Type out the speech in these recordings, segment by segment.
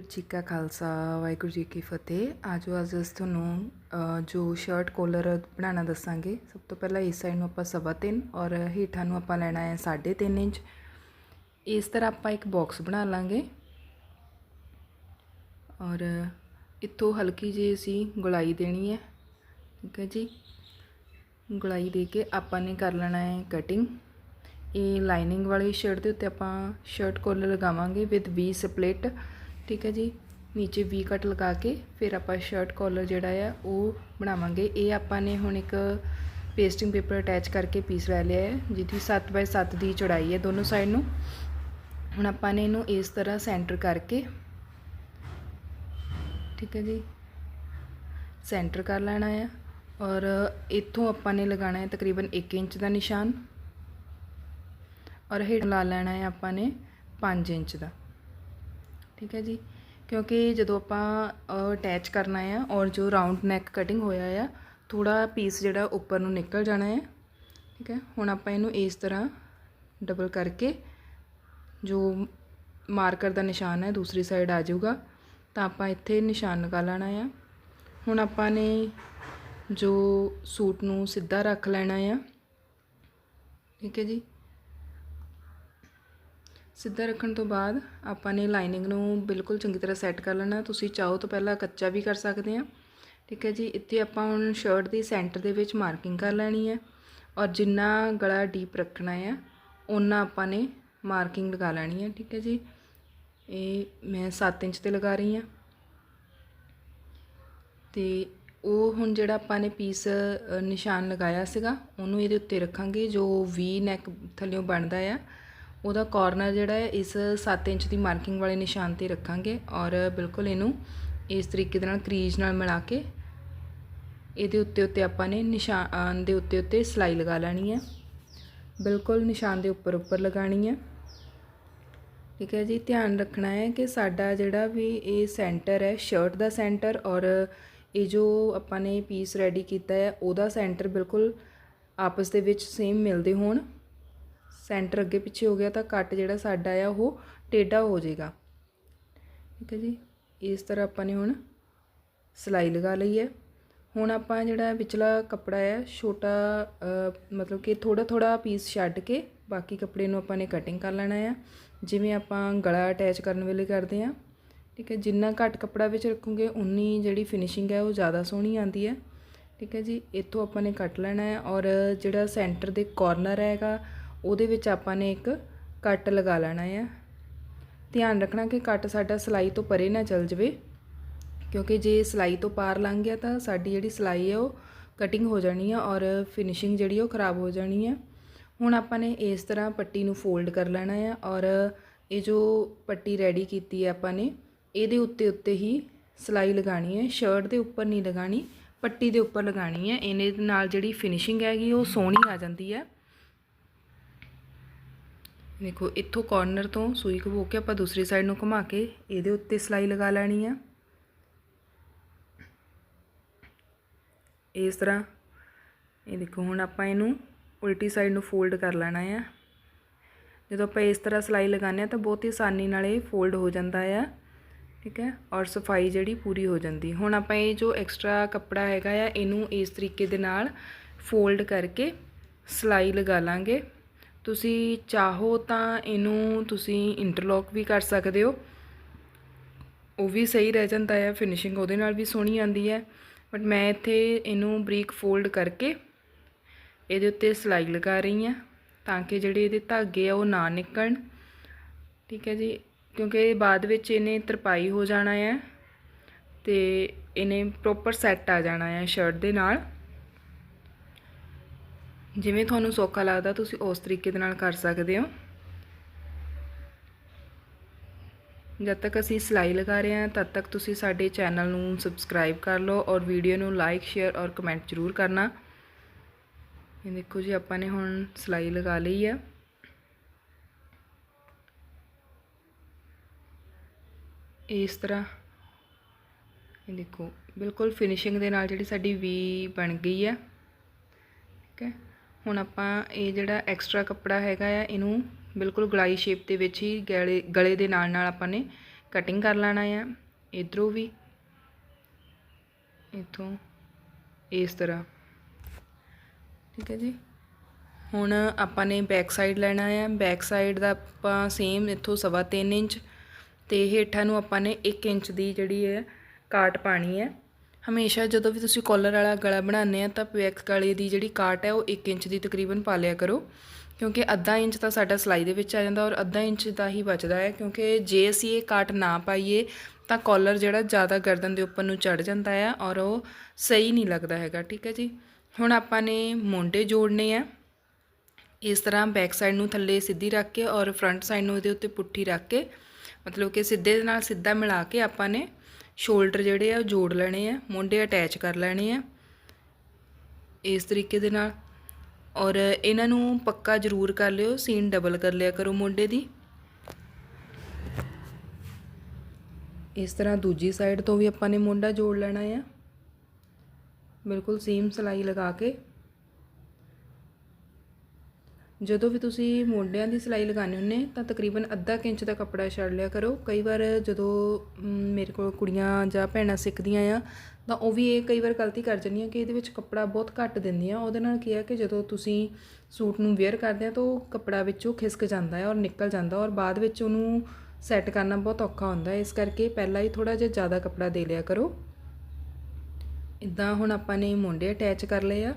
ਵਾਹਿਗੁਰੂ ਜੀ ਕਾ ਖਾਲਸਾ ਵਾਹਿਗੁਰੂ ਜੀ ਕੀ ਫਤਿਹ ਆਜੋ ਅੱਜ ਅਸੀਂ ਤੁਹਾਨੂੰ ਅ, ਜੋ ਸ਼ਰਟ ਕੋਲਰ ਬਣਾਉਣਾ ਦੱਸਾਂਗੇ ਸਭ ਤੋਂ ਪਹਿਲਾਂ ਇਸ ਸਾਈਡ ਨੂੰ ਆਪਾਂ ਸਵਾ ਤਿੰਨ ਔਰ ਹੇਠਾਂ ਨੂੰ ਆਪਾਂ ਲੈਣਾ ਹੈ 3.5 ਇੰਚ ਇਸ ਤਰ੍ਹਾਂ ਆਪਾਂ ਇੱਕ ਬਾਕਸ ਬਣਾ ਲਾਂਗੇ ਔਰ ਇੱਥੋਂ ਹਲਕੀ ਜਿਹੀ ਅਸੀਂ ਗੁਲਾਈ ਦੇਣੀ ਹੈ ਠੀਕ ਹੈ ਜੀ ਗੁਲਾਈ ਦੇ ਕੇ ਆਪਾਂ ਨੇ ਕਰ ਲੈਣਾ ਹੈ ਕਟਿੰਗ ਇਹ ਲਾਈਨਿੰਗ ਵਾਲੀ ਸ਼ਰਟ ਦੇ ਉੱਤੇ ਆਪਾਂ ਸ਼ਰਟ ਕੋਲਰ ਲਗਾਵਾਂਗੇ ਵਿਦ ਵੀ ਸਪਲਿਟ ਠੀਕ ਹੈ ਜੀ। ਨੀਚੇ ਵੀ ਕਟ ਲਗਾ ਕੇ ਫਿਰ ਆਪਾਂ ਸ਼ਰਟ ਕੋਲਰ ਜਿਹੜਾ ਆ, ਉਹ ਬਣਾਵਾਂਗੇ। ਇਹ ਆਪਾਂ ਨੇ ਹੁਣ ਇੱਕ ਪੇਸਟਿੰਗ ਪੇਪਰ ਅਟੈਚ ਕਰਕੇ ਪੀਸ ਲੈ ਲਿਆ ਹੈ, ਜਿਹਦੀ 7x7 ਦੀ ਚੌੜਾਈ ਹੈ ਦੋਨੋਂ ਸਾਈਡ ਨੂੰ। ਹੁਣ ਆਪਾਂ ਨੇ ਇਹਨੂੰ ਇਸ ਤਰ੍ਹਾਂ ਸੈਂਟਰ ਕਰਕੇ, ਠੀਕ ਹੈ ਜੀ ਸੈਂਟਰ ਕਰ ਲੈਣਾ ਹੈ ਔਰ ਇੱਥੋਂ ਆਪਾਂ ਨੇ ਲਗਾਉਣਾ ਹੈ ਤਕਰੀਬਨ 1 ਇੰਚ ਦਾ ਨਿਸ਼ਾਨ। ਔਰ ਹੇਠ ਲਾ ਲੈਣਾ ਹੈ ਆਪਾਂ ਨੇ 5 ਇੰਚ ਦਾ। ਠੀਕ ਹੈ ਜੀ। ਕਿਉਂਕਿ ਜਦੋਂ ਆਪਾਂ ਅਟੈਚ ਕਰਨਾ ਆ ਔਰ ਜੋ ਰਾਉਂਡ ਨੈਕ ਕਟਿੰਗ ਹੋਇਆ ਆ ਥੋੜਾ ਪੀਸ ਜਿਹੜਾ ਉੱਪਰ ਨੂੰ ਨਿਕਲ ਜਾਣਾ ਹੈ ਠੀਕ ਹੈ? ਹੁਣ ਆਪਾਂ ਇਹਨੂੰ ਇਸ ਤਰ੍ਹਾਂ ਡਬਲ ਕਰਕੇ ਜੋ ਮਾਰਕਰ ਦਾ ਨਿਸ਼ਾਨ ਹੈ ਦੂਸਰੀ ਸਾਈਡ ਆ ਜਾਊਗਾ, ਤਾਂ ਆਪਾਂ ਇੱਥੇ ਨਿਸ਼ਾਨ ਲਗਾ ਲੈਣਾ ਆ। ਹੁਣ ਆਪਾਂ ਨੇ ਜੋ ਸੂਟ ਨੂੰ ਸਿੱਧਾ ਰੱਖ ਲੈਣਾ ਆ, ਠੀਕ ਹੈ ਜੀ? ਸਿੱਧਾ ਰੱਖਣ ਤੋਂ ਬਾਅਦ ਆਪਾਂ ਨੇ ਲਾਈਨਿੰਗ ਨੂੰ ਬਿਲਕੁਲ ਚੰਗੀ ਤਰ੍ਹਾਂ ਸੈੱਟ ਕਰ ਲੈਣਾ। ਤੁਸੀਂ ਚਾਹੋ ਤਾਂ ਪਹਿਲਾਂ ਕੱਚਾ ਵੀ ਕਰ ਸਕਦੇ ਆ। ਠੀਕ ਹੈ ਜੀ, ਇੱਥੇ ਆਪਾਂ ਹੁਣ ਸ਼ਰਟ ਦੀ ਸੈਂਟਰ ਦੇ ਵਿੱਚ ਮਾਰਕਿੰਗ ਕਰ ਲੈਣੀ ਹੈ ਔਰ ਜਿੰਨਾ ਗਲਾ ਡੀਪ ਰੱਖਣਾ ਹੈ ਉਹਨਾਂ ਆਪਾਂ ਨੇ ਮਾਰਕਿੰਗ ਲਗਾ ਲੈਣੀ ਹੈ। ਠੀਕ ਹੈ ਜੀ, ਇਹ ਮੈਂ 7 ਇੰਚ ਤੇ ਲਗਾ ਰਹੀ ਹਾਂ। ਤੇ ਉਹ ਹੁਣ ਜਿਹੜਾ ਆਪਾਂ ਨੇ ਪੀਸ ਨਿਸ਼ਾਨ ਲਗਾਇਆ ਸੀਗਾ, ਉਹਨੂੰ ਇਹਦੇ ਉੱਤੇ ਰੱਖਾਂਗੇ, ਜੋ ਵੀ ਨੈਕ ਥੱਲਿਓਂ ਬਣਦਾ ਆ। ਉਹਦਾ ਕਾਰਨਰ ਜਿਹੜਾ ਹੈ, ਇਸ 7 ਇੰਚ ਦੀ ਮਾਰਕਿੰਗ ਵਾਲੇ ਨਿਸ਼ਾਨ ਤੇ ਰੱਖਾਂਗੇ ਔਰ ਬਿਲਕੁਲ ਇਹਨੂੰ ਇਸ ਤਰੀਕੇ ਦੇ ਨਾਲ ਕਰੀਜ ਨਾਲ ਮਿਲਾ ਕੇ ਇਹਦੇ ਉੱਤੇ ਉੱਤੇ ਆਪਾਂ ਨੇ ਨਿਸ਼ਾਨ ਦੇ ਉੱਤੇ ਉੱਤੇ ਸਲਾਈ ਲਗਾ ਲੈਣੀ ਹੈ। ਬਿਲਕੁਲ ਨਿਸ਼ਾਨ ਦੇ ਉੱਪਰ ਉੱਪਰ ਲਗਾਣੀ ਹੈ। ਠੀਕ ਹੈ ਜੀ, ਧਿਆਨ ਰੱਖਣਾ ਹੈ ਕਿ ਸਾਡਾ ਜਿਹੜਾ ਵੀ ਇਹ ਸੈਂਟਰ ਹੈ ਸ਼ਰਟ ਦਾ ਸੈਂਟਰ ਔਰ ਇਹ ਜੋ ਆਪਾਂ ਨੇ ਪੀਸ ਰੈਡੀ ਕੀਤਾ ਹੈ, ਉਹਦਾ ਸੈਂਟਰ ਬਿਲਕੁਲ ਆਪਸ ਦੇ ਵਿੱਚ ਸੇਮ ਮਿਲਦੇ ਹੋਣ। ਸੈਂਟਰ ਅੱਗੇ ਪਿੱਛੇ ਹੋ ਗਿਆ ਤਾਂ ਕੱਟ ਜਿਹੜਾ ਸਾਡਾ ਆ, ਉਹ ਟੇਢਾ ਹੋ ਜਾਏਗਾ। ਠੀਕ ਹੈ ਜੀ? ਇਸ ਤਰ੍ਹਾਂ ਆਪਾਂ ਨੇ ਹੁਣ ਸਿਲਾਈ ਲਗਾ ਲਈ ਹੈ। ਹੁਣ ਆਪਾਂ ਜਿਹੜਾ ਵਿਚਲਾ ਕੱਪੜਾ ਹੈ ਛੋਟਾ ਮਤਲਬ ਕਿ ਥੋੜਾ ਥੋੜਾ ਪੀਸ ਛੱਡ ਕੇ ਬਾਕੀ ਕੱਪੜੇ ਨੂੰ ਆਪਾਂ ਨੇ ਕਟਿੰਗ ਕਰ ਲੈਣਾ ਆ। ਜਿਵੇਂ ਆਪਾਂ ਗਲਾ ਅਟੈਚ ਕਰਨ ਵੇਲੇ ਕਰਦੇ ਆ ਠੀਕ ਹੈ, ਜਿੰਨਾ ਘੱਟ ਕੱਪੜਾ ਵਿੱਚ ਰੱਖੋਗੇ, ਉਨੀ ਜਿਹੜੀ ਫਿਨਿਸ਼ਿੰਗ ਹੈ, ਉਹ ਜ਼ਿਆਦਾ ਸੋਹਣੀ ਆਉਂਦੀ ਹੈ। ਠੀਕ ਹੈ ਜੀ? ਇੱਥੋਂ ਆਪਾਂ ਨੇ ਕੱਟ ਲੈਣਾ ਹੈ ਔਰ ਜਿਹੜਾ ਸੈਂਟਰ ਦੇ ਕਾਰਨਰ ਹੈਗਾ ਉਹਦੇ ਵਿੱਚ ਆਪਾਂ ਨੇ ਇੱਕ ਕੱਟ ਲਗਾ ਲੈਣਾ ਆ। ਧਿਆਨ ਰੱਖਣਾ ਕਿ ਕੱਟ ਸਾਡਾ ਸਲਾਈ ਤੋਂ ਪਰੇ ਨਾ ਚੱਲ ਜਾਵੇ, ਕਿਉਂਕਿ ਜੇ ਸਲਾਈ ਤੋਂ ਪਾਰ ਲੰਘ ਗਿਆ ਤਾਂ ਸਾਡੀ ਜਿਹੜੀ ਸਲਾਈ ਹੈ ਉਹ ਕਟਿੰਗ ਹੋ ਜਾਣੀ ਆ ਔਰ ਫਿਨਿਸ਼ਿੰਗ ਜਿਹੜੀ ਉਹ ਖਰਾਬ ਹੋ ਜਾਣੀ ਹੈ ਹੁਣ ਆਪਾਂ ਨੇ ਇਸ ਤਰ੍ਹਾਂ ਪੱਟੀ ਨੂੰ ਫੋਲਡ ਕਰ ਲੈਣਾ ਆ ਔਰ ਇਹ ਜੋ ਪੱਟੀ ਰੈਡੀ ਕੀਤੀ ਹੈ ਆਪਾਂ ਨੇ, ਇਹਦੇ ਉੱਤੇ ਉੱਤੇ ਹੀ ਸਲਾਈ ਲਗਾਣੀ ਹੈ ਸ਼ਰਟ ਦੇ ਉੱਪਰ ਨਹੀਂ ਲਗਾਣੀ ਪੱਟੀ ਦੇ ਉੱਪਰ ਲਗਾਣੀ ਹੈ ਇਹਨੇ ਨਾਲ ਜਿਹੜੀ ਫਿਨਿਸ਼ਿੰਗ ਹੈਗੀ ਉਹ ਸੋਹਣੀ ਆ ਜਾਂਦੀ ਹੈ ਦੇਖੋ, ਇੱਥੋਂ ਕਾਰਨਰ ਤੋਂ ਸੂਈ ਘਬੋ ਕੇ ਆਪਾਂ ਦੂਸਰੀ ਸਾਈਡ ਨੂੰ ਘੁਮਾ ਕੇ ਇਹਦੇ ਉੱਤੇ ਸਲਾਈ ਲਗਾ ਲੈਣੀ ਆ। ਇਸ ਤਰ੍ਹਾਂ ਇਹ ਦੇਖੋ, ਹੁਣ ਆਪਾਂ ਇਹਨੂੰ ਉਲਟੀ ਸਾਈਡ ਨੂੰ ਫੋਲਡ ਕਰ ਲੈਣਾ ਆ। ਜਦੋਂ ਆਪਾਂ ਇਸ ਤਰ੍ਹਾਂ ਸਲਾਈ ਲਗਾਉਂਦੇ ਆ ਤਾਂ ਬਹੁਤ ਹੀ ਆਸਾਨੀ ਨਾਲ ਇਹ ਫੋਲਡ ਹੋ ਜਾਂਦਾ ਆ, ਠੀਕ ਹੈ, ਔਰ ਸਫ਼ਾਈ ਜਿਹੜੀ ਪੂਰੀ ਹੋ ਜਾਂਦੀ। ਹੁਣ ਆਪਾਂ ਇਹ ਜੋ ਐਕਸਟਰਾ ਕੱਪੜਾ ਹੈਗਾ ਆ, ਇਹਨੂੰ ਇਸ ਤਰੀਕੇ ਦੇ ਨਾਲ ਫੋਲਡ ਕਰਕੇ ਸਲਾਈ ਲਗਾ ਲਾਂਗੇ। ਤੁਸੀਂ ਚਾਹੋ ਤਾਂ ਇਹਨੂੰ ਤੁਸੀਂ ਇੰਟਰਲੌਕ ਵੀ ਕਰ ਸਕਦੇ ਹੋ। ਉਹ ਵੀ ਸਹੀ ਰਹਿ ਜਾਂਦਾ ਹੈ ਫਿਨਿਸ਼ਿੰਗ ਉਹਦੇ ਨਾਲ ਵੀ ਸੋਹਣੀ ਆਉਂਦੀ ਹੈ। ਬਟ ਮੈਂ ਇੱਥੇ ਇਹਨੂੰ ਬਰੀਕ ਫੋਲਡ ਕਰਕੇ ਇਹਦੇ ਉੱਤੇ ਸਿਲਾਈ ਲਗਾ ਰਹੀ ਹਾਂ ਤਾਂ ਕਿ ਜਿਹੜੇ ਇਹਦੇ ਧਾਗੇ ਆ ਉਹ ਨਾ ਨਿਕਲਣ। ਠੀਕ ਹੈ ਜੀ, ਕਿਉਂਕਿ ਬਾਅਦ ਵਿੱਚ ਇਹਨੇ ਤਰਪਾਈ ਹੋ ਜਾਣਾ ਹੈ ਤੇ ਇਹਨੇ ਪ੍ਰੋਪਰ ਸੈੱਟ ਆ ਜਾਣਾ ਹੈ ਸ਼ਰਟ ਦੇ ਨਾਲ। ਜਿਵੇਂ ਤੁਹਾਨੂੰ ਸੌਖਾ ਲੱਗਦਾ, ਤੁਸੀਂ ਉਸ ਤਰੀਕੇ ਦੇ ਨਾਲ ਕਰ ਸਕਦੇ ਹੋ। ਜਦ ਤੱਕ ਅਸੀਂ ਸਿਲਾਈ ਲਗਾ ਰਹੇ ਹਾਂ, ਤਦ ਤੱਕ ਤੁਸੀਂ ਸਾਡੇ ਚੈਨਲ ਨੂੰ ਸਬਸਕ੍ਰਾਈਬ ਕਰ ਲਓ ਔਰ ਵੀਡੀਓ ਨੂੰ ਲਾਈਕ ਸ਼ੇਅਰ ਔਰ ਕਮੈਂਟ ਜ਼ਰੂਰ ਕਰਨਾ। ਇਹ ਦੇਖੋ ਜੀ, ਆਪਾਂ ਨੇ ਹੁਣ ਸਿਲਾਈ ਲਗਾ ਲਈ ਆ। ਇਸ ਤਰ੍ਹਾਂ ਇਹ ਦੇਖੋ, ਬਿਲਕੁਲ ਫਿਨਿਸ਼ਿੰਗ ਦੇ ਨਾਲ ਜਿਹੜੀ ਸਾਡੀ ਵੀ ਬਣ ਗਈ ਹੈ ਠੀਕ ਹੈ। ਹੁਣ ਆਪਾਂ ਇਹ ਜਿਹੜਾ ਐਕਸਟਰਾ ਕੱਪੜਾ ਹੈਗਾ ਆ, ਇਹਨੂੰ ਬਿਲਕੁਲ ਗਲਾਈ ਸ਼ੇਪ ਦੇ ਵਿੱਚ ਹੀ ਗਲੇ ਗਲੇ ਦੇ ਨਾਲ ਨਾਲ ਆਪਾਂ ਨੇ ਕਟਿੰਗ ਕਰ ਲੈਣਾ ਆ, ਇਧਰੋਂ ਵੀ, ਇਥੋਂ, ਇਸ ਤਰ੍ਹਾਂ। ਠੀਕ ਹੈ ਜੀ? ਹੁਣ ਆਪਾਂ ਨੇ ਬੈਕ ਸਾਈਡ ਲੈਣਾ ਆ ਬੈਕ ਸਾਈਡ ਦਾ ਆਪਾਂ ਸੇਮ ਇੱਥੋਂ ਸਵਾ ਤਿੰਨ ਇੰਚ ਤੇ ਹੇਠਾਂ ਨੂੰ ਆਪਾਂ ਨੇ 1 ਇੰਚ ਦੀ ਜਿਹੜੀ ਹੈ ਕਾਟ ਪਾਣੀ ਹੈ। ਹਮੇਸ਼ਾ ਜਦੋਂ ਵੀ ਤੁਸੀਂ ਕਾਲਰ ਵਾਲਾ ਗਲਾ ਬਣਾਉਂਦੇ ਆ ਤਾਂ ਪੈਕ ਗਲੇ ਦੀ ਜਿਹੜੀ ਕਾਟ ਹੈ ਉਹ 1 ਇੰਚ ਦੀ ਤਕਰੀਬਨ ਪਾ ਲਿਆ ਕਰੋ। ਕਿਉਂਕਿ ਅੱਧਾ ਇੰਚ ਤਾਂ ਸਾਡਾ ਸਲਾਈ ਦੇ ਵਿੱਚ ਆ ਜਾਂਦਾ ਔਰ ਅੱਧਾ ਇੰਚ ਦਾ ਹੀ ਬਚਦਾ ਹੈ। ਕਿਉਂਕਿ ਜੇ ਅਸੀਂ ਇਹ ਕਾਟ ਨਾ ਪਾਈਏ ਤਾਂ ਕਾਲਰ ਜਿਹੜਾ ਜ਼ਿਆਦਾ ਗਰਦਨ ਦੇ ਉੱਪਰ ਨੂੰ ਚੜ ਜਾਂਦਾ ਹੈ ਔਰ ਉਹ ਸਹੀ ਨਹੀਂ ਲੱਗਦਾ ਹੈਗਾ, ਠੀਕ ਹੈ ਜੀ? ਹੁਣ ਆਪਾਂ ਨੇ ਮੋਢੇ ਜੋੜਨੇ ਆ। ਇਸ ਤਰ੍ਹਾਂ ਬੈਕ ਸਾਈਡ ਨੂੰ ਥੱਲੇ ਸਿੱਧੀ ਰੱਖ ਕੇ ਔਰ ਫਰੰਟ ਸਾਈਡ ਨੂੰ ਇਹਦੇ ਉੱਤੇ ਪੁੱਠੀ ਰੱਖ ਕੇ ਮਤਲਬ ਕਿ ਸਿੱਧੇ ਦੇ ਨਾਲ ਸਿੱਧਾ ਮਿਲਾ ਕੇ ਆਪਾਂ ਨੇ ਸ਼ੋਲਡਰ ਜਿਹੜੇ ਆ ਉਹ ਜੋੜ ਲੈਣੇ ਆ ਮੋਢੇ ਅਟੈਚ ਕਰ ਲੈਣੇ ਆ। ਇਸ ਤਰੀਕੇ ਦੇ ਨਾਲ। ਔਰ ਇਹਨਾਂ ਨੂੰ ਪੱਕਾ ਜ਼ਰੂਰ ਕਰ ਲਿਓ, ਸੀਨ ਡਬਲ ਕਰ ਲਿਆ ਕਰੋ ਮੋਢੇ ਦੀ। ਇਸ ਤਰ੍ਹਾਂ ਦੂਜੀ ਸਾਈਡ ਤੋਂ ਵੀ ਆਪਾਂ ਨੇ ਮੋਢਾ ਜੋੜ ਲੈਣਾ ਆ। ਬਿਲਕੁਲ ਸੇਮ ਸਲਾਈ ਲਗਾ ਕੇ। ਜਦੋਂ ਵੀ ਤੁਸੀਂ ਮੋਢਿਆਂ ਦੀ ਸਿਲਾਈ ਲਗਾਉਂਦੇ ਹੁੰਨੇ ਤਾਂ ਤਕਰੀਬਨ ਅੱਧਾ ਕੁ ਇੰਚ ਦਾ ਕੱਪੜਾ ਛੱਡ ਲਿਆ ਕਰੋ। ਕਈ ਵਾਰ ਜਦੋਂ ਮੇਰੇ ਕੋਲ ਕੁੜੀਆਂ ਜਾਂ ਭੈਣਾਂ ਸਿੱਖਦੀਆਂ ਆ, ਤਾਂ ਉਹ ਵੀ ਇਹ ਕਈ ਵਾਰ ਗਲਤੀ ਕਰ ਜਾਂਦੀਆਂ ਕਿ ਇਹਦੇ ਵਿੱਚ ਕੱਪੜਾ ਬਹੁਤ ਘੱਟ ਦਿੰਦੀਆਂ। ਉਹਦੇ ਨਾਲ ਕੀ ਆ ਕਿ ਜਦੋਂ ਤੁਸੀਂ ਸੂਟ ਨੂੰ ਵੇਅਰ ਕਰਦੇ ਆ, ਤਾਂ ਉਹ ਕੱਪੜਾ ਵਿੱਚੋਂ ਖਿਸਕ ਜਾਂਦਾ ਹੈ ਔਰ ਨਿਕਲ ਜਾਂਦਾ ਔਰ ਬਾਅਦ ਵਿੱਚ ਉਹਨੂੰ ਸੈੱਟ ਕਰਨਾ ਬਹੁਤ ਔਖਾ ਹੁੰਦਾ। ਇਸ ਕਰਕੇ ਪਹਿਲਾਂ ਹੀ ਥੋੜਾ ਜਿਹਾ ਜ਼ਿਆਦਾ ਕੱਪੜਾ ਦੇ ਲਿਆ ਕਰੋ। ਇਦਾਂ ਹੁਣ ਆਪਾਂ ਨੇ ਮੋਢੇ ਅਟੈਚ ਕਰ ਲਏ ਆ।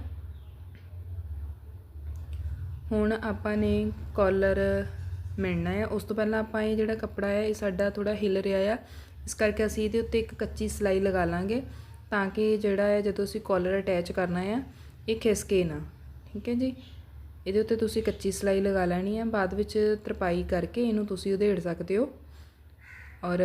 ਹੁਣ ਆਪਾਂ ਨੇ ਕਾਲਰ ਮਿਲਣਾ ਹੈ। ਉਸ ਤੋਂ ਪਹਿਲਾਂ ਆਪਾਂ ਇਹ ਜਿਹੜਾ ਕੱਪੜਾ ਹੈ, ਇਹ ਸਾਡਾ ਥੋੜਾ ਹਿੱਲ ਰਿਹਾ ਆ। ਇਸ ਕਰਕੇ ਅਸੀਂ ਇਹਦੇ ਉੱਤੇ ਇੱਕ ਕੱਚੀ ਸਲਾਈ ਲਗਾ ਲਾਂਗੇ ਤਾਂ ਕਿ ਜਿਹੜਾ ਹੈ, ਜਦੋਂ ਅਸੀਂ ਕਾਲਰ ਅਟੈਚ ਕਰਨਾ ਹੈ, ਇਹ ਖਿਸਕੇ ਨਾ। ਠੀਕ ਹੈ ਜੀ? ਇਹਦੇ ਉੱਤੇ ਤੁਸੀਂ ਕੱਚੀ ਸਲਾਈ ਲਗਾ ਲੈਣੀ ਹੈ। ਬਾਅਦ ਵਿੱਚ ਤਰਪਾਈ ਕਰਕੇ ਇਹਨੂੰ ਤੁਸੀਂ ਉਧੇੜ ਸਕਦੇ ਹੋ। ਔਰ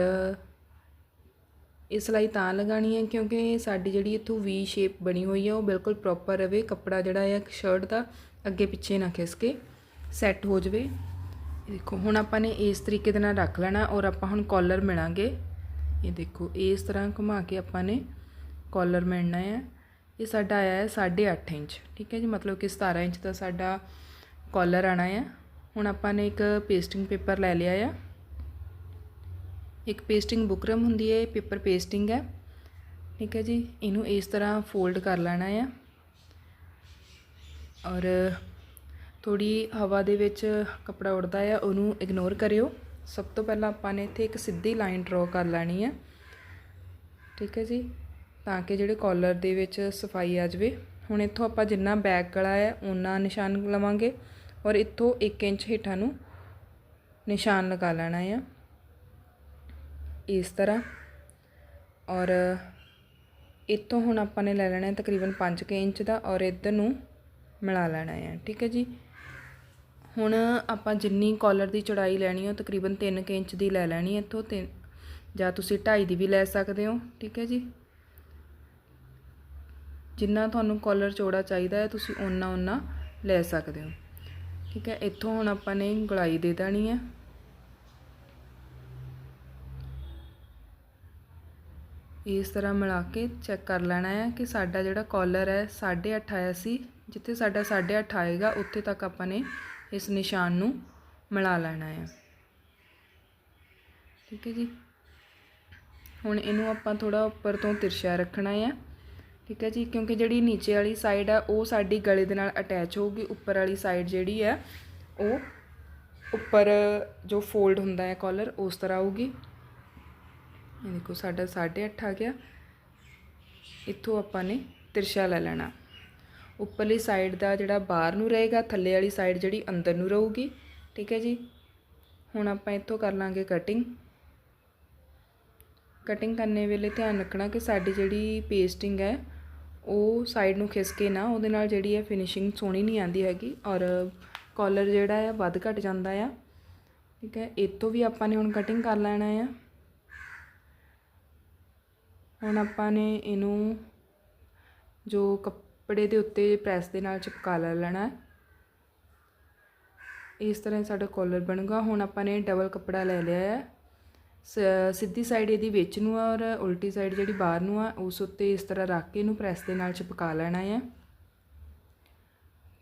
ਇਹ ਸਲਾਈ ਤਾਂ ਲਗਾਣੀ ਹੈ ਕਿਉਂਕਿ ਸਾਡੀ ਜਿਹੜੀ ਇੱਥੋਂ ਵੀ ਸ਼ੇਪ ਬਣੀ ਹੋਈ ਹੈ, ਉਹ ਬਿਲਕੁਲ ਪ੍ਰੋਪਰ ਰਵੇ। ਕੱਪੜਾ ਜਿਹੜਾ ਹੈ ਸ਼ਰਟ ਦਾ ਅੱਗੇ ਪਿੱਛੇ ਨਾ ਖਿਸ ਕੇ ਸੈੱਟ ਹੋ ਜਵੇ। ਇਹ ਦੇਖੋ, ਹੁਣ ਆਪਾਂ ਨੇ ਇਸ ਤਰੀਕੇ ਦੇ ਨਾਲ ਰੱਖ ਲੈਣਾ ਔਰ ਆਪਾਂ ਹੁਣ ਕਾਲਰ ਮਿਲਾਂਗੇ। ਇਹ ਦੇਖੋ, ਇਸ ਤਰ੍ਹਾਂ ਘੁਮਾ ਕੇ ਆਪਾਂ ਨੇ ਕਾਲਰ ਮਿਲਣਾ ਹੈ। ਇਹ ਸਾਡਾ ਆਇਆ ਹੈ 8.5 ਇੰਚ, ਠੀਕ ਹੈ ਜੀ? ਮਤਲਬ ਕਿ 17 ਇੰਚ ਦਾ ਸਾਡਾ ਕਾਲਰ ਆਣਾ ਹੈ। ਹੁਣ ਆਪਾਂ ਨੇ ਇੱਕ ਪੇਸਟਿੰਗ ਪੇਪਰ ਲੈ ਲਿਆ ਆ। ਇੱਕ ਪੇਸਟਿੰਗ ਬੁਕਰਮ ਹੁੰਦੀ ਹੈ, ਇਹ ਪੇਪਰ ਪੇਸਟਿੰਗ ਹੈ। ਠੀਕ ਹੈ ਜੀ? ਇਹਨੂੰ ਇਸ ਤਰ੍ਹਾਂ ਫੋਲਡ ਕਰ ਲੈਣਾ ਆ ਔਰ ਥੋੜ੍ਹੀ ਹਵਾ ਦੇ ਵਿੱਚ ਕੱਪੜਾ ਉੱਡਦਾ ਆ, ਉਹਨੂੰ ਇਗਨੋਰ ਕਰਿਓ। ਸਭ ਤੋਂ ਪਹਿਲਾਂ ਆਪਾਂ ਨੇ ਇੱਥੇ ਇੱਕ ਸਿੱਧੀ ਲਾਈਨ ਡਰਾ ਕਰ ਲੈਣੀ ਹੈ ਠੀਕ ਹੈ ਜੀ? ਤਾਂ ਕਿ ਜਿਹੜੇ ਕਾਲਰ ਦੇ ਵਿੱਚ ਸਫ਼ਾਈ ਆ ਜਾਵੇ। ਹੁਣ ਇੱਥੋਂ ਆਪਾਂ ਜਿੰਨਾ ਬੈਕ ਗਲਾ ਹੈ ਉਹਨਾਂ ਨਿਸ਼ਾਨ ਲਵਾਂਗੇ। ਔਰ ਇੱਥੋਂ 1 ਇੰਚ ਹੇਠਾਂ ਨੂੰ ਨਿਸ਼ਾਨ ਲਗਾ ਲੈਣਾ ਹੈ ਇਸ ਤਰ੍ਹਾਂ। ਔਰ ਇੱਥੋਂ ਹੁਣ ਆਪਾਂ ਨੇ ਲੈ ਲੈਣਾ ਤਕਰੀਬਨ 5 ਕੁ ਇੰਚ ਦਾ। ਔਰ ਇੱਧਰ ਨੂੰ ਮਿਲਾ ਲੈਣਾ ਹੈ। ਠੀਕ ਹੈ ਜੀ। ਹੁਣ ਆਪਾਂ ਜਿੰਨੀ ਕਾਲਰ ਦੀ ਚੌੜਾਈ ਲੈਣੀ ਹੈ, ਉਹ ਤਕਰੀਬਨ 3 ਕੁ ਇੰਚ ਦੀ ਲੈ ਲੈਣੀ ਹੈ ਇੱਥੋਂ ਤੇ ਜਾਂ ਤੁਸੀਂ 2.5 ਦੀ ਵੀ ਲੈ ਸਕਦੇ ਹੋ। ਠੀਕ ਹੈ ਜੀ। ਜਿੰਨਾ ਤੁਹਾਨੂੰ ਕਾਲਰ ਚੌੜਾ ਚਾਹੀਦਾ ਹੈ, ਤੁਸੀਂ ਓਨਾ ਓਨਾ ਲੈ ਸਕਦੇ ਹੋ। ਠੀਕ ਹੈ। ਇੱਥੋਂ ਹੁਣ ਆਪਾਂ ਨੇ ਗੁਲਾਈ ਦੇ ਦੇਣੀ ਹੈ। ਇਸ ਤਰ੍ਹਾਂ ਮਿਲਾ ਕੇ ਚੈੱਕ ਕਰ ਲੈਣਾ ਹੈ ਕਿ ਸਾਡਾ ਜਿਹੜਾ ਕਾਲਰ ਹੈ 8.5 ਆਇਆ ਸੀ। ਜਿੱਥੇ ਸਾਡਾ 8.5 ਆਏਗਾ, ਉੱਥੇ ਤੱਕ ਆਪਾਂ ਨੇ ਇਸ ਨਿਸ਼ਾਨ ਨੂੰ ਮਿਲਾ ਲੈਣਾ ਹੈ ਠੀਕ ਹੈ ਜੀ? ਹੁਣ ਇਹਨੂੰ ਆਪਾਂ ਥੋੜਾ ਉੱਪਰ ਤੋਂ ਤਿਰਛਾ ਰੱਖਣਾ ਹੈ ਠੀਕ ਹੈ ਜੀ? ਕਿਉਂਕਿ ਜਿਹੜੀ ਨੀਚੇ ਵਾਲੀ ਸਾਈਡ ਆ, ਉਹ ਸਾਡੀ ਗਲੇ ਦੇ ਨਾਲ ਅਟੈਚ ਹੋਊਗੀ। ਉੱਪਰ ਵਾਲੀ ਸਾਈਡ ਜਿਹੜੀ ਹੈ ਉਹ ਉੱਪਰ ਜੋ ਫੋਲਡ ਹੁੰਦਾ ਹੈ ਕਾਲਰ ਉਸ ਤਰ੍ਹਾਂ ਆਊਗੀ। ਇਹ ਦੇਖੋ, ਸਾਡਾ 8.5 ਆ ਗਿਆ। ਇੱਥੋਂ ਆਪਾਂ ਨੇ ਤਿਰਛਾ ਲੈ ਲੈਣਾ। ਉੱਪਰਲੀ ਸਾਈਡ ਦਾ ਜਿਹੜਾ ਬਾਹਰ ਨੂੰ ਰਹੇਗਾ, ਥੱਲੇ ਵਾਲੀ ਸਾਈਡ ਜਿਹੜੀ ਅੰਦਰ ਨੂੰ ਰਹੂਗੀ। ਠੀਕ ਹੈ ਜੀ? ਹੁਣ ਆਪਾਂ ਇੱਥੋਂ ਕਰ ਲਾਂਗੇ ਕਟਿੰਗ ਕਟਿੰਗ ਕਰਨੇ ਵੇਲੇ ਧਿਆਨ ਰੱਖਣਾ ਕਿ ਸਾਡੀ ਜਿਹੜੀ ਪੇਸਟਿੰਗ ਹੈ, ਉਹ ਸਾਈਡ ਨੂੰ ਖਿਸਕੇ ਨਾ, ਉਹਦੇ ਨਾਲ ਜਿਹੜੀ ਹੈ ਫਿਨਿਸ਼ਿੰਗ ਸੋਹਣੀ ਨਹੀਂ ਆਉਂਦੀ ਹੈਗੀ ਔਰ ਕਾਲਰ ਜਿਹੜਾ ਹੈ ਵੱਧ ਘਟ ਜਾਂਦਾ ਆ। ਠੀਕ ਹੈ? ਇਹ ਤੋਂ ਵੀ ਆਪਾਂ ਨੇ ਹੁਣ ਕਟਿੰਗ ਕਰ ਲੈਣਾ ਆ। ਹੁਣ ਆਪਾਂ ਨੇ ਇਹਨੂੰ ਜੋ ਕੱਪੜੇ ਦੇ ਉੱਤੇ ਪ੍ਰੈਸ ਦੇ ਨਾਲ ਚਿਪਕਾ ਲੈ ਲੈਣਾ ਇਸ ਤਰ੍ਹਾਂ ਸਾਡਾ ਕੋਲਰ ਬਣੂਗਾ ਹੁਣ ਆਪਾਂ ਨੇ ਡਬਲ ਕੱਪੜਾ ਲੈ ਲਿਆ ਹੈ। ਸਿੱਧੀ ਸਾਈਡ ਇਹਦੀ ਵਿੱਚ ਨੂੰ ਆ ਔਰ ਉਲਟੀ ਸਾਈਡ ਜਿਹੜੀ ਬਾਹਰ ਨੂੰ ਆ, ਉਸ ਉੱਤੇ ਇਸ ਤਰ੍ਹਾਂ ਰੱਖ ਕੇ ਇਹਨੂੰ ਪ੍ਰੈਸ ਦੇ ਨਾਲ ਚਿਪਕਾ ਲੈਣਾ ਹੈ।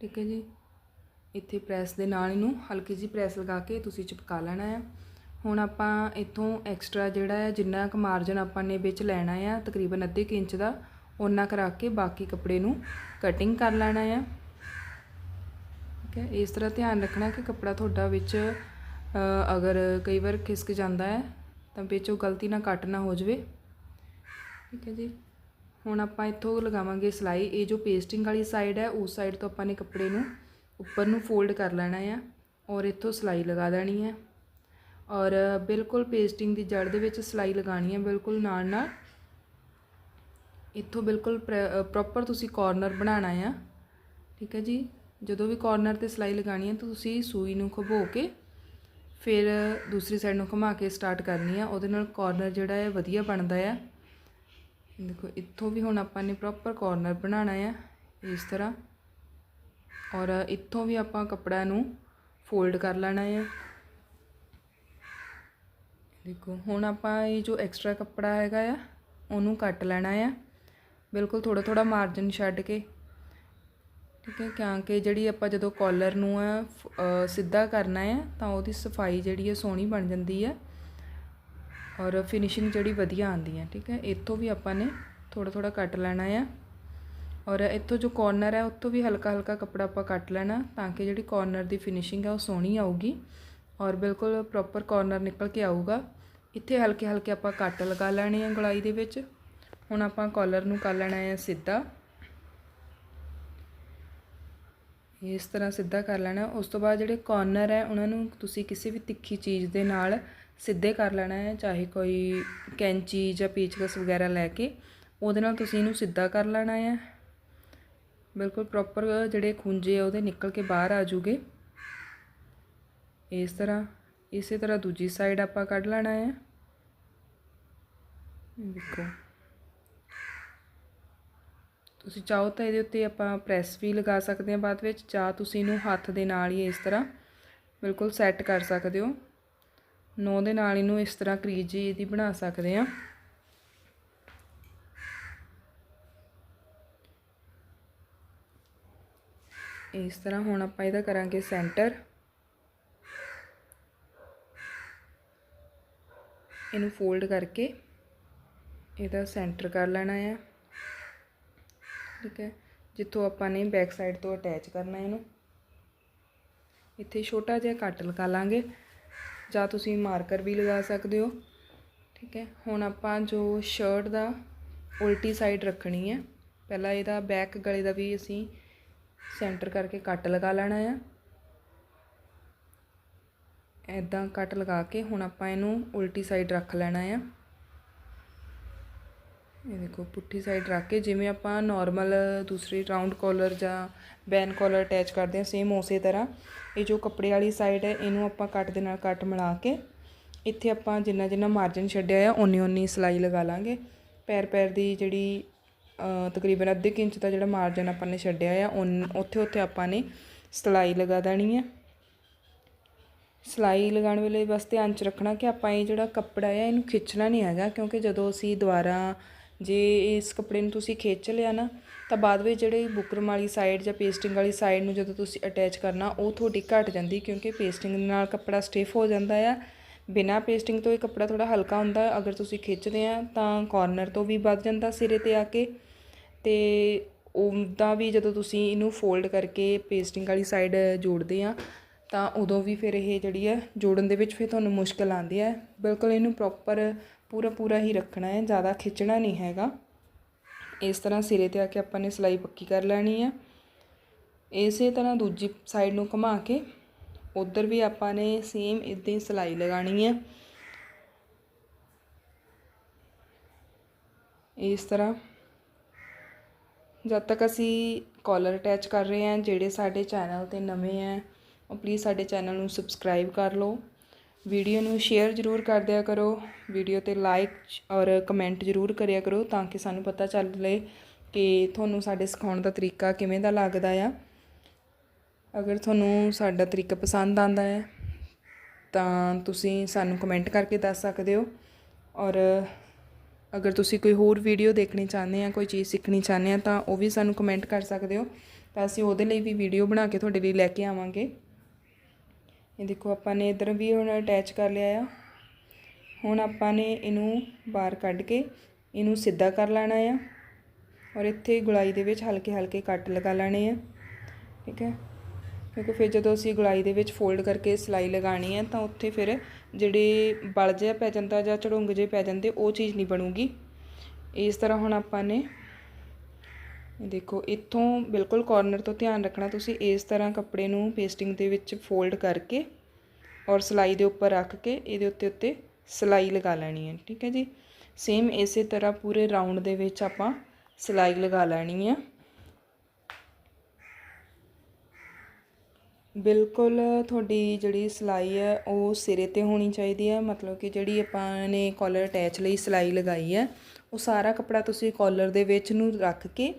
ਠੀਕ ਹੈ ਜੀ। ਇੱਥੇ ਪ੍ਰੈਸ ਦੇ ਨਾਲ ਇਹਨੂੰ ਹਲਕੀ ਜਿਹੀ ਪ੍ਰੈਸ ਲਗਾ ਕੇ ਤੁਸੀਂ ਚਿਪਕਾ ਲੈਣਾ ਹੈ। ਹੁਣ ਆਪਾਂ ਇੱਥੋਂ ਐਕਸਟਰਾ ਜਿਹੜਾ ਹੈ, ਜਿੰਨਾ ਕੁ ਮਾਰਜਨ ਆਪਾਂ ਨੇ ਵਿੱਚ ਲੈਣਾ ਆ ਤਕਰੀਬਨ ਅੱਧੇ ਕੁ ਇੰਚ ਦਾ ਉਹਨਾਂ ਕਰਾ ਕੇ ਬਾਕੀ ਕੱਪੜੇ ਨੂੰ ਕਟਿੰਗ ਕਰ ਲੈਣਾ ਆ। ਠੀਕ ਹੈ, ਇਸ ਤਰ੍ਹਾਂ ਧਿਆਨ ਰੱਖਣਾ ਕਿ ਕੱਪੜਾ ਤੁਹਾਡਾ ਵਿੱਚ ਅਗਰ ਕਈ ਵਾਰ ਖਿਸਕ ਜਾਂਦਾ ਹੈ, ਤਾਂ ਵਿੱਚੋਂ ਗਲਤੀ ਨਾਲ ਕੱਟ ਨਾ ਹੋ ਜਾਵੇ। ਠੀਕ ਹੈ ਜੀ। ਹੁਣ ਆਪਾਂ ਇੱਥੋਂ ਲਗਾਵਾਂਗੇ ਸਿਲਾਈ। ਇਹ ਜੋ ਪੇਸਟਿੰਗ ਵਾਲੀ ਸਾਈਡ ਹੈ, ਉਸ ਸਾਈਡ ਤੋਂ ਆਪਾਂ ਨੇ ਕੱਪੜੇ ਨੂੰ ਉੱਪਰ ਨੂੰ ਫੋਲਡ ਕਰ ਲੈਣਾ ਆ ਔਰ ਇੱਥੋਂ ਸਿਲਾਈ ਲਗਾ ਦੇਣੀ ਹੈ। ਔਰ ਬਿਲਕੁਲ ਪੇਸਟਿੰਗ ਦੀ ਜੜ ਦੇ ਵਿੱਚ ਸਿਲਾਈ ਲਗਾਣੀ ਹੈ, ਬਿਲਕੁਲ ਨਾਲ ਨਾਲ ਇੱਥੋਂ ਬਿਲਕੁਲ ਪ੍ਰੋਪਰ ਤੁਸੀਂ ਕਾਰਨਰ ਬਣਾਉਣਾ ਆ। ਠੀਕ ਹੈ ਜੀ? ਜਦੋਂ ਵੀ ਕਾਰਨਰ ਤੇ ਸਿਲਾਈ ਲਗਾਣੀ ਹੈ ਤਾਂ ਤੁਸੀਂ ਸੂਈ ਨੂੰ ਖੁਬੋ ਕੇ ਫਿਰ ਦੂਸਰੀ ਸਾਈਡ ਨੂੰ ਘੁਮਾ ਕੇ ਸਟਾਰਟ ਕਰਨੀ ਆ। ਉਹਦੇ ਨਾਲ ਕਾਰਨਰ ਜਿਹੜਾ ਹੈ ਵਧੀਆ ਬਣਦਾ ਆ। ਦੇਖੋ, ਇੱਥੋਂ ਵੀ ਹੁਣ ਆਪਾਂ ਨੇ ਪ੍ਰੋਪਰ ਕਾਰਨਰ ਬਣਾਉਣਾ ਆ, ਇਸ ਤਰ੍ਹਾਂ। ਔਰ ਇੱਥੋਂ ਵੀ ਆਪਾਂ ਕੱਪੜਾ ਨੂੰ ਫੋਲਡ ਕਰ ਲੈਣਾ ਆ। ਦੇਖੋ, ਹੁਣ ਆਪਾਂ ਇਹ ਜੋ ਐਕਸਟਰਾ ਕੱਪੜਾ ਹੈਗਾ ਆ, ਉਹਨੂੰ ਕੱਟ ਲੈਣਾ ਆ। ਬਿਲਕੁਲ ਥੋੜਾ ਥੋੜਾ ਮਾਰਜਨ ਛੱਡ ਕੇ। ਠੀਕ ਹੈ ਕਿਉਂਕਿ ਜਿਹੜੀ ਆਪਾਂ ਜਦੋਂ ਕਾਲਰ ਨੂੰ ਆ ਸਿੱਧਾ ਕਰਨਾ ਹੈ ਤਾਂ ਉਹਦੀ ਸਫ਼ਾਈ ਜਿਹੜੀ ਹੈ ਸੋਹਣੀ ਬਣ ਜਾਂਦੀ ਹੈ ਔਰ ਫਿਨਿਸ਼ਿੰਗ ਜਿਹੜੀ ਵਧੀਆ ਆਉਂਦੀ ਹੈ ਠੀਕ ਹੈ, ਇੱਥੋਂ ਵੀ ਆਪਾਂ ਨੇ ਥੋੜਾ ਥੋੜਾ ਕੱਟ ਲੈਣਾ ਆ ਔਰ ਇੱਥੋਂ ਜੋ ਕੋਰਨਰ ਹੈ ਉੱਥੋਂ ਵੀ ਹਲਕਾ ਹਲਕਾ ਕੱਪੜਾ ਆਪਾਂ ਕੱਟ ਲੈਣਾ ਤਾਂ ਕਿ ਜਿਹੜੀ ਕੋਰਨਰ ਦੀ ਫਿਨਿਸ਼ਿੰਗ ਹੈ ਉਹ ਸੋਹਣੀ ਆਊਗੀ ਔਰ ਬਿਲਕੁਲ ਪ੍ਰੋਪਰ ਕੋਰਨਰ ਨਿਕਲ ਕੇ ਆਊਗਾ। ਇੱਥੇ ਹਲਕੇ ਹਲਕੇ ਆਪਾਂ ਕੱਟ ਲਗਾ ਲੈਣੇ ਆ ਗਲਾਈ ਦੇ ਵਿੱਚ। ਹੁਣ ਆਪਾਂ ਕਾਲਰ ਨੂੰ ਕਰ ਲੈਣਾ ਹੈ ਸਿੱਧਾ। ਇਸ ਤਰ੍ਹਾਂ ਸਿੱਧਾ ਕਰ ਲੈਣਾ ਉਸ ਤੋਂ ਬਾਅਦ ਜਿਹੜੇ ਕਾਰਨਰ ਹੈ, ਉਹਨਾਂ ਨੂੰ ਤੁਸੀਂ ਕਿਸੇ ਵੀ ਤਿੱਖੀ ਚੀਜ਼ ਦੇ ਨਾਲ ਸਿੱਧੇ ਕਰ ਲੈਣਾ ਹੈ, ਚਾਹੇ ਕੋਈ ਕੈਂਚੀ ਜਾਂ ਪੇਚਕਸ ਵਗੈਰਾ ਲੈ ਕੇ। ਉਹਦੇ ਨਾਲ ਤੁਸੀਂ ਇਹਨੂੰ ਸਿੱਧਾ ਕਰ ਲੈਣਾ ਹੈ। ਬਿਲਕੁਲ ਪ੍ਰੋਪਰ ਜਿਹੜੇ ਖੁੰਝੇ ਆ, ਉਹਦੇ ਨਿਕਲ ਕੇ ਬਾਹਰ ਆ ਜੂਗੇ। ਇਸ ਤਰ੍ਹਾਂ ਇਸੇ ਤਰ੍ਹਾਂ ਦੂਜੀ ਸਾਈਡ ਆਪਾਂ ਕੱਢ ਲੈਣਾ ਹੈ। ਦੇਖੋ। ਤੁਸੀਂ ਚਾਹੋ ਤਾਂ ਇਹਦੇ ਉੱਤੇ ਆਪਾਂ ਪ੍ਰੈਸ ਵੀ ਲਗਾ ਸਕਦੇ ਹਾਂ ਬਾਅਦ ਵਿੱਚ, ਜਾਂ ਤੁਸੀਂ ਇਹਨੂੰ ਹੱਥ ਦੇ ਨਾਲ ਹੀ ਇਸ ਤਰ੍ਹਾਂ ਬਿਲਕੁਲ ਸੈੱਟ ਕਰ ਸਕਦੇ ਹੋ। ਨੌ ਦੇ ਨਾਲ ਇਹਨੂੰ ਇਸ ਤਰ੍ਹਾਂ ਕਰੀਜ ਜੀ ਇਹਦੀ ਬਣਾ ਸਕਦੇ ਹਾਂ। ਇਸ ਤਰ੍ਹਾਂ ਹੁਣ ਆਪਾਂ ਇਹਦਾ ਕਰਾਂਗੇ ਸੈਂਟਰ ਇਹਨੂੰ ਫੋਲਡ ਕਰਕੇ ਇਹਦਾ ਸੈਂਟਰ ਕਰ ਲੈਣਾ ਹੈ ਠੀਕ ਹੈ, ਜਿੱਥੋਂ ਆਪਾਂ ਨੇ ਬੈਕ ਸਾਈਡ ਤੋਂ ਅਟੈਚ ਕਰਨਾ ਇਹਨੂੰ। ਇੱਥੇ ਛੋਟਾ ਜਿਹਾ ਕੱਟ ਲਗਾ ਲਾਂਗੇ, ਜਾਂ ਤੁਸੀਂ ਮਾਰਕਰ ਵੀ ਲਗਾ ਸਕਦੇ ਹੋ। ਠੀਕ ਹੈ, ਹੁਣ ਆਪਾਂ ਜੋ ਸ਼ਰਟ ਦਾ ਉਲਟੀ ਸਾਈਡ ਰੱਖਣੀ ਹੈ, ਪਹਿਲਾਂ ਇਹਦਾ ਬੈਕ ਗਲੇ ਦਾ ਵੀ ਅਸੀਂ ਸੈਂਟਰ ਕਰਕੇ ਕੱਟ ਲਗਾ ਲੈਣਾ ਆ। ਐਦਾਂ ਕੱਟ ਲਗਾ ਕੇ ਹੁਣ ਆਪਾਂ ਇਹਨੂੰ ਉਲਟੀ ਸਾਈਡ ਰੱਖ ਲੈਣਾ ਆ। ਇਹ ਦੇਖੋ, ਪੁੱਠੀ ਸਾਈਡ ਰੱਖ ਕੇ ਜਿਵੇਂ ਆਪਾਂ ਨਾਰਮਲ ਦੂਸਰੀ ਰਾਉਂਡ ਕਾਲਰ ਜਾਂ ਬੈਨ ਕਾਲਰ ਅਟੈਚ ਕਰਦੇ ਹਾਂ ਸੇਮ ਉਸੇ ਤਰ੍ਹਾਂ। ਇਹ ਜੋ ਕੱਪੜੇ ਵਾਲੀ ਸਾਈਡ ਹੈ, ਇਹਨੂੰ ਆਪਾਂ ਕੱਟ ਦੇ ਨਾਲ ਕੱਟ ਮਿਲਾ ਕੇ ਇੱਥੇ ਆਪਾਂ ਜਿੰਨਾ ਜਿੰਨਾ ਮਾਰਜਨ ਛੱਡਿਆ ਆ, ਓਨੀ ਓਨੀ ਸਿਲਾਈ ਲਗਾ ਲਾਂਗੇ। ਪੈਰ ਪੈਰ ਦੀ ਜਿਹੜੀ ਤਕਰੀਬਨ ਅੱਧੇ ਕੁ ਇੰਚ ਦਾ ਜਿਹੜਾ ਮਾਰਜਨ ਆਪਾਂ ਨੇ ਛੱਡਿਆ ਆ ਉਨ- ਉੱਥੇ ਉੱਥੇ ਆਪਾਂ ਨੇ ਸਿਲਾਈ ਲਗਾ ਦੇਣੀ ਹੈ ਸਿਲਾਈ ਲਗਾਉਣ ਵੇਲੇ ਬਸ ਧਿਆਨ ਚ ਰੱਖਣਾ ਕਿ ਆਪਾਂ ਇਹ ਜਿਹੜਾ ਕੱਪੜਾ ਆ, ਇਹਨੂੰ ਖਿੱਚਣਾ ਨਹੀਂ ਹੈਗਾ, ਕਿਉਂਕਿ ਜਦੋਂ ਅਸੀਂ ਦੁਬਾਰਾ ਜੇ ਇਸ ਕੱਪੜੇ ਨੂੰ ਤੁਸੀਂ ਖਿੱਚ ਲਿਆ ਨਾ, ਤਾਂ ਬਾਅਦ ਵਿੱਚ ਜਿਹੜੇ ਬੁਕਰਮ ਵਾਲੀ ਸਾਈਡ ਜਾਂ ਪੇਸਟਿੰਗ ਵਾਲੀ ਸਾਈਡ ਨੂੰ ਜਦੋਂ ਤੁਸੀਂ ਅਟੈਚ ਕਰਨਾ, ਉਹ ਤੁਹਾਡੀ ਘਟ ਜਾਂਦੀ ਕਿਉਂਕਿ ਪੇਸਟਿੰਗ ਨਾਲ ਕੱਪੜਾ ਸਟਿਫ ਹੋ ਜਾਂਦਾ ਆ। ਬਿਨਾ ਪੇਸਟਿੰਗ ਤੋਂ ਇਹ ਕੱਪੜਾ ਥੋੜਾ ਹਲਕਾ ਹੁੰਦਾ, ਅਗਰ ਤੁਸੀਂ ਖਿੱਚਦੇ ਆ ਤਾਂ ਕਾਰਨਰ ਤੋਂ ਵੀ ਵੱਧ ਜਾਂਦਾ ਸਿਰੇ ਤੇ ਆ ਕੇ। ਤੇ ਉਹਦਾ ਵੀ ਜਦੋਂ ਤੁਸੀਂ ਇਹਨੂੰ ਫੋਲਡ ਕਰਕੇ ਪੇਸਟਿੰਗ ਵਾਲੀ ਸਾਈਡ ਜੋੜਦੇ ਆ, ਤਾਂ ਉਦੋਂ ਵੀ ਫਿਰ ਇਹ ਜਿਹੜੀ ਹੈ ਜੋੜਨ ਦੇ ਵਿੱਚ ਫਿਰ ਤੁਹਾਨੂੰ ਮੁਸ਼ਕਲ ਆਉਂਦੀ ਹੈ ਬਿਲਕੁਲ ਇਹਨੂੰ ਪ੍ਰੋਪਰ ਪੂਰਾ ਪੂਰਾ ਹੀ ਰੱਖਣਾ ਹੈ, ਜ਼ਿਆਦਾ ਖਿੱਚਣਾ ਨਹੀਂ ਹੈਗਾ। ਇਸ ਤਰ੍ਹਾਂ ਸਿਰੇ ਤੇ ਆ ਕੇ ਆਪਾਂ ਨੇ ਸਿਲਾਈ ਪੱਕੀ ਕਰ ਲੈਣੀ ਆ। ਇਸੇ ਤਰ੍ਹਾਂ ਦੂਜੀ ਸਾਈਡ ਨੂੰ ਘੁਮਾ ਕੇ ਉਧਰ ਵੀ ਆਪਾਂ ਨੇ ਸੇਮ ਇਦਾਂ ਹੀ ਸਿਲਾਈ ਲਗਾਣੀ ਹੈ ਇਸ ਤਰ੍ਹਾਂ ਜਦ ਤੱਕ ਅਸੀਂ ਕਾਲਰ ਅਟੈਚ ਕਰ ਰਹੇ ਹਾਂ, ਜਿਹੜੇ ਸਾਡੇ ਚੈਨਲ ਤੇ ਨਵੇਂ ਹੈ ਉਹ ਪਲੀਜ਼ ਸਾਡੇ ਚੈਨਲ ਨੂੰ ਸਬਸਕ੍ਰਾਈਬ ਕਰ ਲਓ। ਵੀਡੀਓ ਨੂੰ ਸ਼ੇਅਰ ਜ਼ਰੂਰ ਕਰ ਦਿਆ ਕਰੋ, ਵੀਡੀਓ ਤੇ ਲਾਈਕ ਔਰ ਕਮੈਂਟ ਜ਼ਰੂਰ ਕਰਿਆ ਕਰੋ ਤਾਂ ਕਿ ਸਾਨੂੰ ਪਤਾ ਚੱਲੇ ਕਿ ਤੁਹਾਨੂੰ ਸਾਡੇ ਸਿਖਾਉਣ ਦਾ ਤਰੀਕਾ ਕਿਵੇਂ ਦਾ ਲੱਗਦਾ ਆ। ਅਗਰ ਤੁਹਾਨੂੰ ਸਾਡਾ ਤਰੀਕਾ ਪਸੰਦ ਆਂਦਾ ਹੈ, ਤਾਂ ਤੁਸੀਂ ਸਾਨੂੰ ਕਮੈਂਟ ਕਰਕੇ ਦੱਸ ਸਕਦੇ ਹੋ। ਔਰ ਅਗਰ ਤੁਸੀਂ ਕੋਈ ਹੋਰ ਵੀਡੀਓ ਦੇਖਣੀ ਚਾਹੁੰਦੇ ਆ, ਕੋਈ ਚੀਜ਼ ਸਿੱਖਣੀ ਚਾਹੁੰਦੇ ਆ, ਤਾਂ ਉਹ ਵੀ ਸਾਨੂੰ ਕਮੈਂਟ ਕਰ ਸਕਦੇ ਹੋ। ਤਾਂ ਅਸੀਂ ਉਹਦੇ ਲਈ ਵੀ ਵੀਡੀਓ ਬਣਾ ਕੇ ਤੁਹਾਡੇ ਲਈ ਲੈ ਕੇ ਆਵਾਂਗੇ। ਇਹ ਦੇਖੋ, ਆਪਾਂ ਨੇ ਇਧਰ ਵੀ ਹੁਣ ਅਟੈਚ ਕਰ ਲਿਆ ਆ। ਹੁਣ ਆਪਾਂ ਨੇ ਇਹਨੂੰ ਬਾਹਰ ਕੱਢ ਕੇ ਇਹਨੂੰ ਸਿੱਧਾ ਕਰ ਲੈਣਾ ਆ ਔਰ ਇੱਥੇ ਗੁਲਾਈ ਦੇ ਵਿੱਚ ਹਲਕੇ ਹਲਕੇ ਕੱਟ ਲਗਾ ਲੈਣੇ ਆ, ਠੀਕ ਹੈ? ਕਿਉਂਕਿ ਫਿਰ ਜਦੋਂ ਅਸੀਂ ਗੁਲਾਈ ਦੇ ਵਿੱਚ ਫੋਲਡ ਕਰਕੇ ਸਿਲਾਈ ਲਗਾਣੀ ਹੈ ਤਾਂ ਉੱਥੇ ਫਿਰ ਜਿਹੜੇ ਬਲ ਜਿਹਾ ਪੈ ਜਾਂਦਾ ਜਾਂ ਝੜੁੰਗ ਜੇ ਪੈ ਜਾਂਦੇ ਉਹ ਚੀਜ਼ ਨਹੀਂ ਬਣੂਗੀ। ਇਸ ਤਰ੍ਹਾਂ ਹੁਣ ਆਪਾਂ ਨੇ ਦੇਖੋ, ਇੱਥੋਂ ਬਿਲਕੁਲ ਕਾਰਨਰ ਤੋਂ ਧਿਆਨ ਰੱਖਣਾ, ਤੁਸੀਂ ਇਸ ਤਰ੍ਹਾਂ ਕੱਪੜੇ ਨੂੰ ਪੇਸਟਿੰਗ ਦੇ ਵਿੱਚ ਫੋਲਡ ਕਰਕੇ ਔਰ ਸਿਲਾਈ ਦੇ ਉੱਪਰ ਰੱਖ ਕੇ ਇਹਦੇ ਉੱਤੇ ਉੱਤੇ ਸਿਲਾਈ ਲਗਾ ਲੈਣੀ ਹੈ, ਠੀਕ ਹੈ ਜੀ? ਸੇਮ ਇਸੇ ਤਰ੍ਹਾਂ ਪੂਰੇ ਰਾਉਂਡ ਦੇ ਵਿੱਚ ਆਪਾਂ ਸਿਲਾਈ ਲਗਾ ਲੈਣੀ ਹੈ। ਬਿਲਕੁਲ ਤੁਹਾਡੀ ਜਿਹੜੀ ਸਿਲਾਈ ਹੈ, ਉਹ ਸਿਰੇ ਤੇ ਹੋਣੀ ਚਾਹੀਦੀ ਹੈ, ਮਤਲਬ ਕਿ ਜਿਹੜੀ ਆਪਾਂ ਨੇ ਕਾਲਰ ਅਟੈਚ ਲਈ ਸਿਲਾਈ ਲਗਾਈ ਹੈ, ਉਹ ਸਾਰਾ ਕੱਪੜਾ ਤੁਸੀਂ ਕਾਲਰ ਦੇ ਵਿੱਚ ਨੂੰ ਰੱਖ ਕੇ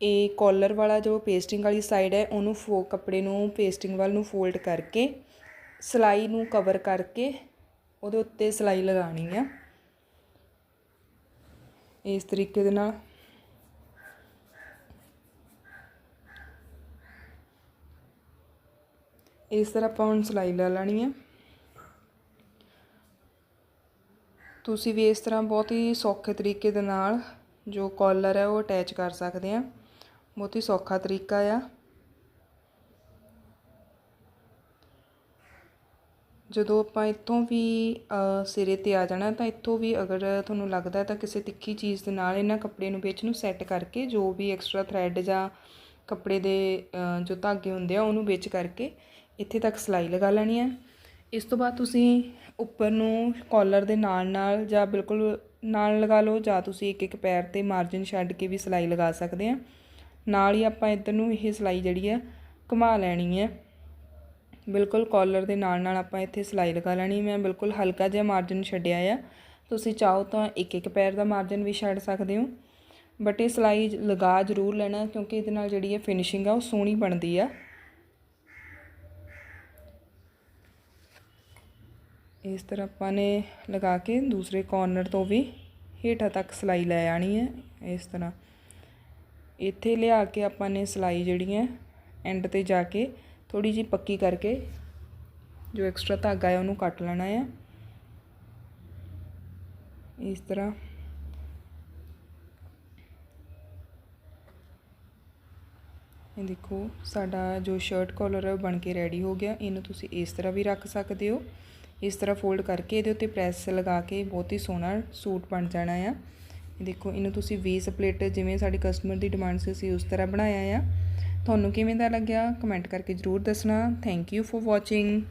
ਇਹ ਕੋਲਰ ਵਾਲਾ ਜੋ ਪੇਸਟਿੰਗ ਵਾਲੀ ਸਾਈਡ ਹੈ, ਉਹਨੂੰ ਫੋ, ਕੱਪੜੇ ਨੂੰ ਪੇਸਟਿੰਗ ਵੱਲ ਨੂੰ ਫੋਲਡ ਕਰਕੇ, ਸਿਲਾਈ ਨੂੰ ਕਵਰ ਕਰਕੇ ਉਹਦੇ ਉੱਤੇ ਸਿਲਾਈ ਲਗਾਣੀ ਆ। ਇਸ ਤਰੀਕੇ ਦੇ ਨਾਲ। ਇਸ ਤਰ੍ਹਾਂ ਆਪਾਂ ਹੁਣ ਸਿਲਾਈ ਲਾ ਲੈਣੀ ਹੈ ਤੁਸੀਂ ਵੀ ਇਸ ਤਰ੍ਹਾਂ ਬਹੁਤ ਹੀ ਸੌਖੇ ਤਰੀਕੇ ਦੇ ਨਾਲ ਜੋ ਕਾਲਰ ਹੈ, ਉਹ ਅਟੈਚ ਕਰ ਸਕਦੇ ਆ। ਬਹੁਤ ਹੀ ਸੌਖਾ ਤਰੀਕਾ ਆ। ਜਦੋਂ ਆਪਾਂ ਇੱਥੋਂ ਵੀ ਸਿਰੇ ਤੇ ਆ ਜਾਣਾ, ਤਾਂ ਇੱਥੋਂ ਵੀ ਅਗਰ ਤੁਹਾਨੂੰ ਲੱਗਦਾ ਤਾਂ ਕਿਸੇ ਤਿੱਖੀ ਚੀਜ਼ ਦੇ ਨਾਲ ਇਹਨਾਂ ਕੱਪੜੇ ਨੂੰ ਵਿੱਚ ਨੂੰ ਸੈੱਟ ਕਰਕੇ, ਜੋ ਵੀ ਐਕਸਟਰਾ ਥਰੈਡ ਜਾਂ ਕੱਪੜੇ ਦੇ ਜੋ ਧਾਗੇ ਹੁੰਦੇ ਆ, ਉਹਨੂੰ ਵਿੱਚ ਕਰਕੇ ਇੱਥੇ ਤੱਕ ਸਿਲਾਈ ਲਗਾ ਲੈਣੀ ਹੈ ਇਸ ਤੋਂ ਬਾਅਦ ਤੁਸੀਂ ਉੱਪਰ ਨੂੰ ਕਾਲਰ ਦੇ ਨਾਲ ਨਾਲ ਜਾਂ ਬਿਲਕੁਲ ਨਾਲ ਲਗਾ ਲਓ ਜਾਂ ਤੁਸੀਂ ਇੱਕ ਇੱਕ ਪੈਰ ਤੇ ਮਾਰਜਨ ਛੱਡ ਕੇ ਵੀ ਸਿਲਾਈ ਲਗਾ ਸਕਦੇ ਆ। ਨਾਲ ਹੀ ਆਪਾਂ ਇੱਧਰ ਨੂੰ ਇਹ ਸਿਲਾਈ ਜਿਹੜੀ ਆ, ਘੁਮਾ ਲੈਣੀ ਹੈ ਬਿਲਕੁਲ ਕਾਲਰ ਦੇ ਨਾਲ ਨਾਲ ਆਪਾਂ ਇੱਥੇ ਸਿਲਾਈ ਲਗਾ ਲੈਣੀ। ਮੈਂ ਬਿਲਕੁਲ ਹਲਕਾ ਜਿਹਾ ਮਾਰਜਨ ਛੱਡਿਆ ਆ। ਤੁਸੀਂ ਚਾਹੋ ਤਾਂ ਇੱਕ ਇੱਕ ਪੈਰ ਦਾ ਮਾਰਜਨ ਵੀ ਛੱਡ ਸਕਦੇ ਹੋ। ਬਟ ਇਹ ਸਿਲਾਈ ਲਗਾ ਜ਼ਰੂਰ ਲੈਣਾ ਕਿਉਂਕਿ ਇਹਦੇ ਨਾਲ ਜਿਹੜੀ ਹੈ ਫਿਨਿਸ਼ਿੰਗ ਆ ਉਹ ਸੋਹਣੀ ਬਣਦੀ ਆ। ਇਸ ਤਰ੍ਹਾਂ ਆਪਾਂ ਨੇ ਲਗਾ ਕੇ ਦੂਸਰੇ ਕੋਰਨਰ ਤੋਂ ਵੀ ਹੇਠਾਂ ਤੱਕ ਸਿਲਾਈ ਲੈ ਆਣੀ ਹੈ ਇਸ ਤਰ੍ਹਾਂ ਇੱਥੇ ਲਿਆ ਕੇ ਆਪਾਂ ਨੇ ਸਿਲਾਈ ਜਿਹੜੀ ਹੈ ਐਂਡ ਤੇ ਜਾ ਕੇ ਥੋੜੀ ਜੀ ਪੱਕੀ ਕਰਕੇ ਜੋ ਐਕਸਟਰਾ ਧਾਗਾ ਹੈ ਉਹਨੂੰ ਕੱਟ ਲੈਣਾ ਹੈ। ਇਸ ਤਰ੍ਹਾਂ। ਇਹ ਦੇਖੋ, ਸਾਡਾ ਜੋ ਸ਼ਰਟ ਕਾਲਰ ਹੈ ਉਹ ਬਣ ਕੇ ਰੈਡੀ ਹੋ ਗਿਆ। ਇਹਨੂੰ ਤੁਸੀਂ ਇਸ ਤਰ੍ਹਾਂ ਵੀ ਰੱਖ ਸਕਦੇ ਹੋ। ਇਸ ਤਰ੍ਹਾਂ ਫੋਲਡ ਕਰਕੇ ਇਹਦੇ ਉੱਤੇ ਪ੍ਰੈਸ ਲਗਾ ਕੇ ਬਹੁਤ ਹੀ ਸੋਹਣਾ ਸੂਟ ਬਣ ਜਾਣਾ ਆ। ਦੇਖੋ, ਇਹਨੂੰ ਤੁਸੀਂ 20 ਸਪਲਿਟ ਜਿਵੇਂ ਸਾਡੇ ਕਸਟਮਰ ਦੀ ਡਿਮਾਂਡ ਸੀ, ਅਸੀਂ ਉਸ ਤਰ੍ਹਾਂ ਬਣਾਇਆ ਆ। ਤੁਹਾਨੂੰ ਕਿਵੇਂ ਦਾ ਲੱਗਿਆ? ਕਮੈਂਟ ਕਰਕੇ ਜ਼ਰੂਰ ਦੱਸਣਾ। Thank you for watching